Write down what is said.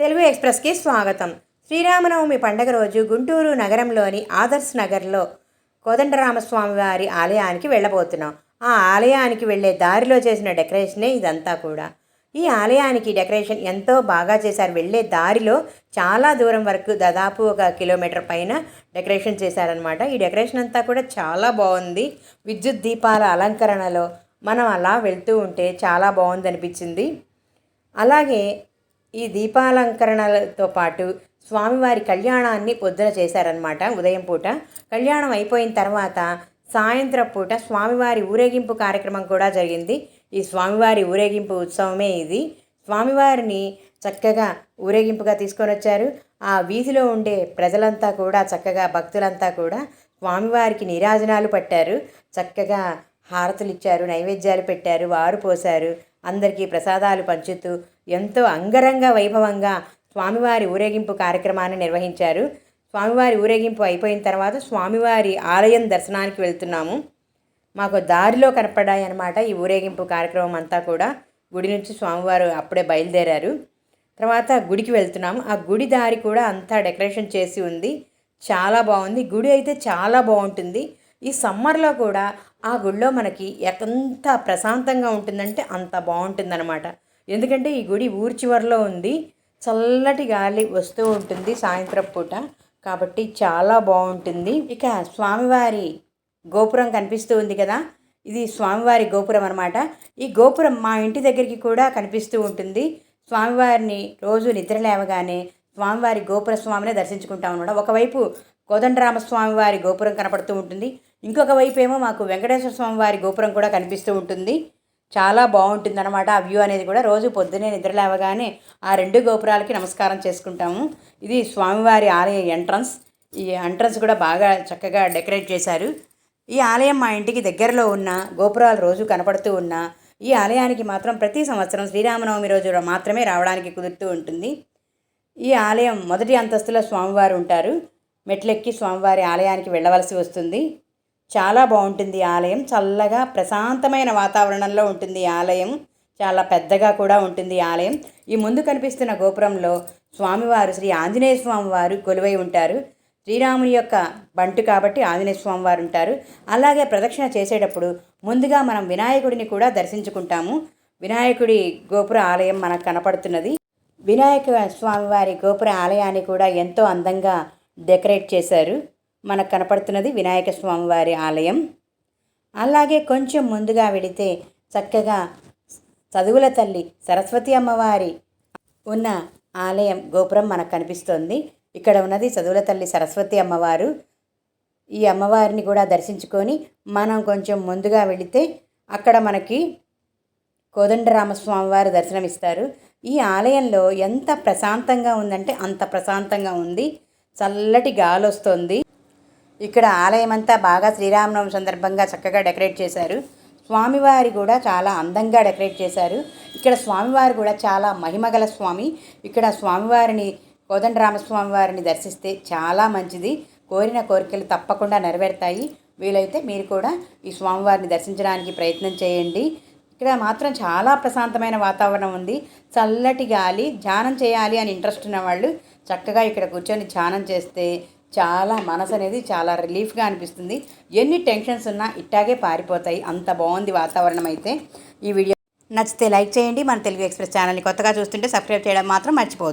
తెలుగు ఎక్స్ప్రెస్కి స్వాగతం. శ్రీరామనవమి పండగ రోజు గుంటూరు నగరంలోని ఆదర్శ్ నగర్లో కోదండరామస్వామి వారి ఆలయానికి వెళ్ళబోతున్నాం. ఆ ఆలయానికి వెళ్ళే దారిలో చేసిన డెకరేషనే ఇదంతా కూడా. ఈ ఆలయానికి డెకరేషన్ ఎంతో బాగా చేశారు. వెళ్ళే దారిలో చాలా దూరం వరకు దాదాపు ఒక కిలోమీటర్ పైన డెకరేషన్ చేశారనమాట ఈ డెకరేషన్ అంతా కూడా చాలా బాగుంది. విద్యుత్ దీపాల అలంకరణలో మనం అలా వెళ్తూ ఉంటే చాలా బాగుంది అనిపించింది అలాగే ఈ దీపాలంకరణలతో పాటు స్వామివారి కళ్యాణాన్ని పొద్దున చేశారనమాట ఉదయం పూట. కళ్యాణం అయిపోయిన తర్వాత సాయంత్రం పూట స్వామివారి ఊరేగింపు కార్యక్రమం కూడా జరిగింది. ఈ స్వామివారి ఊరేగింపు ఉత్సవమే ఇది. స్వామివారిని చక్కగా ఊరేగింపుగా తీసుకొని వచ్చారు. ఆ వీధిలో ఉండే ప్రజలంతా కూడా చక్కగా భక్తులంతా కూడా స్వామివారికి నీరాజనాలు పట్టారు. చక్కగా హారతులు ఇచ్చారు నైవేద్యాలు పెట్టారు వారు పోశారు. అందరికీ ప్రసాదాలు పంచుతూ ఎంతో అంగరంగ వైభవంగా స్వామివారి ఊరేగింపు కార్యక్రమాన్ని నిర్వహించారు. స్వామివారి ఊరేగింపు అయిపోయిన తర్వాత స్వామివారి ఆలయం దర్శనానికి వెళ్తున్నాము. మాకు దారిలో కనపడ్డాయి అనమాట ఈ ఊరేగింపు కార్యక్రమం అంతా కూడా. గుడి నుంచి స్వామివారు అప్పుడే బయలుదేరారు. తర్వాత గుడికి వెళ్తున్నాము. ఆ గుడి దారి కూడా అంతా డెకరేషన్ చేసి ఉంది. చాలా బాగుంది. గుడి అయితే చాలా బాగుంటుంది. ఈ సమ్మర్లో కూడా ఆ గుడిలో మనకి ఎంత ప్రశాంతంగా ఉంటుందంటే అంత బాగుంటుందన్నమాట. ఎందుకంటే ఈ గుడి ఊరి చివరిలో ఉంది. చల్లటి గాలి వస్తూ ఉంటుంది సాయంత్రం పూట. కాబట్టి చాలా బాగుంటుంది. ఇక స్వామివారి గోపురం కనిపిస్తూ ఉంది కదా. ఇది స్వామివారి గోపురం అనమాట ఈ గోపురం మా ఇంటి దగ్గరికి కూడా కనిపిస్తూ ఉంటుంది. స్వామివారిని రోజు నిద్ర లేవగానే స్వామివారి గోపుర స్వామిని దర్శించుకుంటాం అనమాట ఒకవైపు కోదండరామస్వామి వారి గోపురం కనపడుతూ ఉంటుంది. ఇంకొక వైపు ఏమో మాకు వెంకటేశ్వర స్వామి వారి గోపురం కూడా కనిపిస్తూ ఉంటుంది. చాలా బాగుంటుంది అనమాట ఆ వ్యూ అనేది కూడా. రోజు పొద్దునే నిద్ర లేవగానే ఆ రెండు గోపురాలకి నమస్కారం చేసుకుంటాము. ఇది స్వామివారి ఆలయ ఎంట్రన్స్. ఈ ఎంట్రన్స్ కూడా బాగా చక్కగా డెకరేట్ చేశారు. ఈ ఆలయం మా ఇంటికి దగ్గరలో ఉన్న గోపురాలు రోజు కనపడుతూ ఉన్న ఈ ఆలయానికి మాత్రం ప్రతి సంవత్సరం శ్రీరామనవమి రోజు మాత్రమే రావడానికి కుదురుతూ ఉంటుంది. ఈ ఆలయం మొదటి అంతస్తులో స్వామివారు ఉంటారు. మెట్లెక్కి స్వామివారి ఆలయానికి వెళ్ళవలసి వస్తుంది. చాలా బాగుంటుంది ఆలయం. చల్లగా ప్రశాంతమైన వాతావరణంలో ఉంటుంది ఈ ఆలయం. చాలా పెద్దగా కూడా ఉంటుంది ఆలయం. ఈ ముందు కనిపిస్తున్న గోపురంలో స్వామివారు శ్రీ ఆంజనేయ స్వామివారు కొలువై ఉంటారు. శ్రీరాముని యొక్క బంటు కాబట్టి ఆంజనేయ స్వామివారు ఉంటారు. అలాగే ప్రదక్షిణ చేసేటప్పుడు ముందుగా మనం వినాయకుడిని కూడా దర్శించుకుంటాము. వినాయకుడి గోపుర ఆలయం మనకు కనపడుతున్నది. వినాయక స్వామివారి గోపుర ఆలయాన్ని కూడా ఎంతో అందంగా డెకరేట్ చేశారు. మనకు కనపడుతున్నది వినాయక స్వామివారి ఆలయం. అలాగే కొంచెం ముందుగా వెళితే చక్కగా చదువుల తల్లి సరస్వతి అమ్మవారి ఉన్న ఆలయం గోపురం మనకు కనిపిస్తోంది. ఇక్కడ ఉన్నది చదువుల తల్లి సరస్వతి అమ్మవారు. ఈ అమ్మవారిని కూడా దర్శించుకొని మనం కొంచెం ముందుగా వెళితే అక్కడ మనకి కోదండరామస్వామి వారు దర్శనమిస్తారు. ఈ ఆలయంలో ఎంత ప్రశాంతంగా ఉందంటే అంత ప్రశాంతంగా ఉంది. చల్లటి గాలి వస్తుంది. ఇక్కడ ఆలయం అంతా బాగా శ్రీరామనవమి సందర్భంగా చక్కగా డెకరేట్ చేశారు. స్వామివారి కూడా చాలా అందంగా డెకరేట్ చేశారు. ఇక్కడ స్వామివారు కూడా చాలా మహిమగల స్వామి. ఇక్కడ స్వామివారిని కోదండరామస్వామి వారిని దర్శిస్తే చాలా మంచిది. కోరిన కోరికలు తప్పకుండా నెరవేరుతాయి. వీలైతే మీరు కూడా ఈ స్వామివారిని దర్శించడానికి ప్రయత్నం చేయండి. ఇక్కడ మాత్రం చాలా ప్రశాంతమైన వాతావరణం ఉంది. చల్లటి గాలి ధ్యానం చేయాలి అని ఇంట్రెస్ట్ ఉన్న వాళ్ళు చక్కగా ఇక్కడ కూర్చొని ధ్యానం చేస్తే చాలా మనసు అనేది చాలా రిలీఫ్గా అనిపిస్తుంది. ఎన్ని టెన్షన్స్ ఉన్నా ఇట్టాగే పారిపోతాయి. అంత బాగుంది వాతావరణం అయితే. ఈ వీడియో నచ్చితే లైక్ చేయండి. మన తెలుగు ఎక్స్ప్రెస్ ఛానల్ని కొత్తగా చూస్తుంటే సబ్స్క్రైబ్ చేయడం మాత్రం మర్చిపోవద్దు.